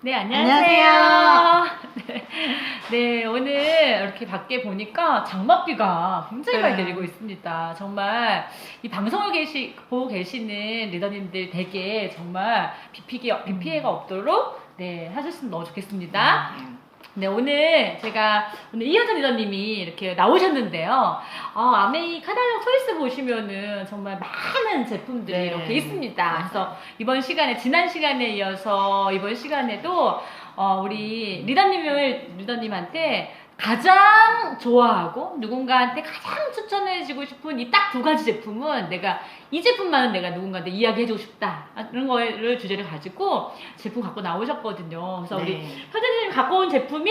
네, 안녕하세요. 네, 네, 오늘 이렇게 밖에 보니까 장맛비가 굉장히 많이 네. 내리고 있습니다. 정말 이 방송을 계시, 보고 계시는 리더님들 댁에 정말 비 피해, 비 피해가 없도록 네, 하셨으면 너무 좋겠습니다. 네, 오늘 제가 오늘 이현정 리더님이 이렇게 나오셨는데요. 어, 아메이 카달록 초이스 보시면은 정말 많은 제품들이 네. 이렇게 있습니다. 그래서 이번 시간에, 지난 시간에 이어서 이번 시간에도 어, 우리 리더님을, 리더님한테 가장 좋아하고 누군가한테 가장 추천해주고 싶은 이 딱 두 가지 제품은 내가 이 제품만은 내가 누군가한테 이야기해주고 싶다. 아, 그런 거를 주제를 가지고 제품 갖고 나오셨거든요. 그래서 우리 네. 현재님 갖고 온 제품이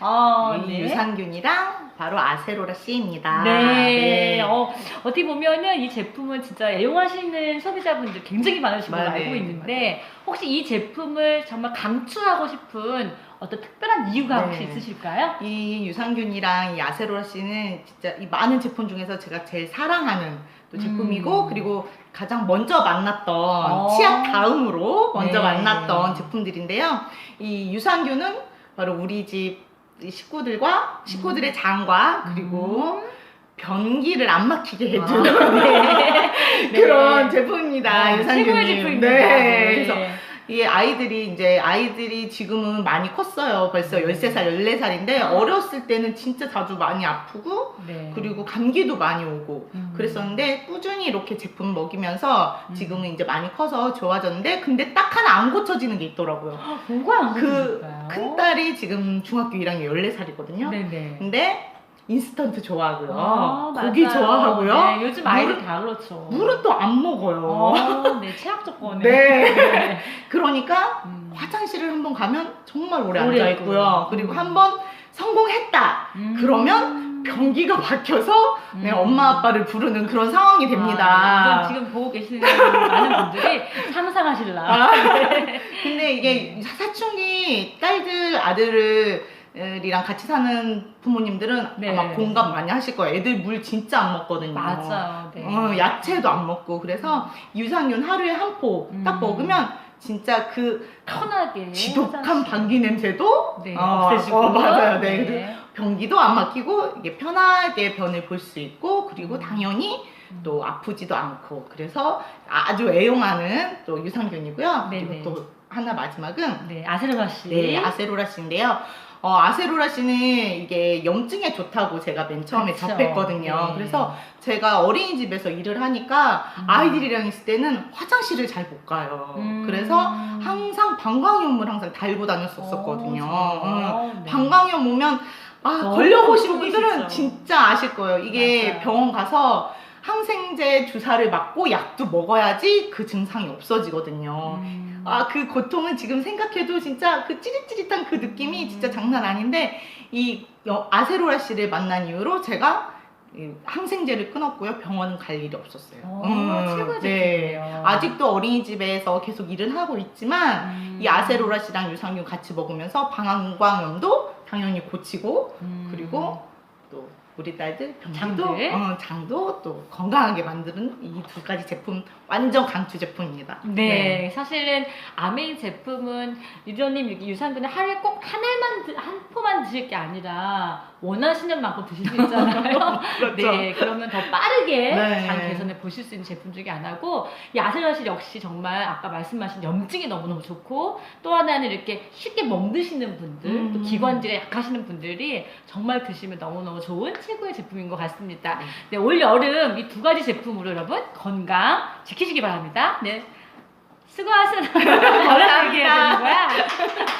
어, 이 유산균이랑 바로 아세로라 C입니다. 네. 어, 어떻게 보면은 이 제품은 진짜 애용하시는 소비자분들 굉장히 많으신 걸로 맞아요. 알고 있는데 혹시 이 제품을 정말 강추하고 싶은 어떤 특별한 이유가 혹시 네. 있으실까요? 이 유산균이랑 이 아세로라 C는 진짜 이 많은 제품 중에서 제가 제일 사랑하는 또 제품이고 음. 그리고 가장 먼저 만났던 어. 치약 다음으로 먼저 네. 만났던 제품들인데요. 이 유산균은 바로 우리 집 식구들과 식구들의 장과 그리고 음. 변기를 안 막히게 아, 해주는 네. 그런 네. 제품입니다. 어, 유산균이. 최고의 제품입니다. 네. 그래서 이 아이들이 이제 아이들이 지금은 많이 컸어요. 벌써 음. 13살, 14살인데 어렸을 때는 진짜 자주 많이 아프고 네. 그리고 감기도 많이 오고 음. 그랬었는데 꾸준히 이렇게 제품 먹이면서 음. 지금은 이제 많이 커서 좋아졌는데 근데 딱 하나 안 고쳐지는 게 있더라고요. 뭐가 안그 그러실까요? 큰딸이 지금 중학교 1학년 14살이거든요. 네네. 근데 인스턴트 좋아하고요. 아, 고기 맞아요. 좋아하고요. 네, 요즘 아이들 다 그렇죠. 물은 또 안 먹어요. 어, 네, 체약 조건에. 네. 그러니까 음. 화장실을 한번 가면 정말 오래 오래 앉아 있고요. 그리고 음. 한번 성공했다. 음. 그러면 변기가 박혀서 네, 음. 엄마 아빠를 부르는 그런 상황이 아, 됩니다. 이건 지금 보고 계시는 많은 분들이 상상하실라. 아, 근데 이게 사춘기 딸들 아들 이랑 같이 사는 부모님들은 네. 아마 공감 많이 하실 거예요. 애들 물 진짜 안 먹거든요. 맞아요. 네. 어, 야채도 안 먹고 그래서 유산균 하루에 한 포 딱 음. 먹으면 진짜 그 편하게. 지독한. 방귀 냄새도 네, 어, 없애주고. 어, 맞아요. 네. 네. 변기도 안 막히고 이게 편하게 변을 볼 수 있고 그리고 음. 당연히 또 아프지도 않고 그래서 아주 애용하는 또 유산균이고요. 네네. 그리고 또 하나 마지막은 네, 아세르바 씨. 네 아세로라 씨인데요. 어, 아세로라 씨는 이게 염증에 좋다고 제가 맨 처음에 그쵸. 접했거든요. 네. 그래서 제가 어린이집에서 일을 하니까 음. 아이들이랑 있을 때는 화장실을 잘 못 가요. 음. 그래서 항상 방광염을 항상 달고 다녔었거든요. 어, 응. 네. 방광염 오면 아 걸려보신. 분들은 진짜 아실 거예요. 이게 맞아요. 병원 가서 항생제 주사를 맞고 약도 먹어야지 그 증상이 없어지거든요. 음. 아 그 고통은 지금 생각해도 진짜 그 찌릿찌릿한 그 느낌이 음. 진짜 장난 아닌데 이 여- 아세로라 씨를 만난 이후로 제가 이 항생제를 끊었고요. 병원 갈 일이 없었어요. 어, 음, 네. 아직도 어린이집에서 계속 일을 하고 있지만 음. 이 아세로라 씨랑 유산균 같이 먹으면서 방광염도 당연히 고치고 음. 그리고 또 우리 딸들 변기도 장들. 어, 장도 또 건강하게 만드는 이 두 가지 제품 완전 강추 제품입니다. 네, 사실은 아메이 제품은 유저님 유산균을 하루에 꼭 한 알만 드- 한 포만 드실 게 아니라 원하시는 만큼 드실 수 있잖아요. 그렇죠. 네, 그러면 더 빠르게 네. 장 개선을 보실 수 있는 제품 중에 하나고 이 아세라실 역시 정말 아까 말씀하신 염증이 너무너무 좋고 또 하나는 이렇게 쉽게 멍드시는 분들 음. 또 기관지가 약하시는 분들이 정말 드시면 너무너무 좋은 최고의 제품인 것 같습니다. 네. 네, 올 여름 이 두 가지 제품으로 여러분 건강 지키시기 바랍니다. 네. 수고하셨습니다. 뭐라고 얘기해야 되는 거야?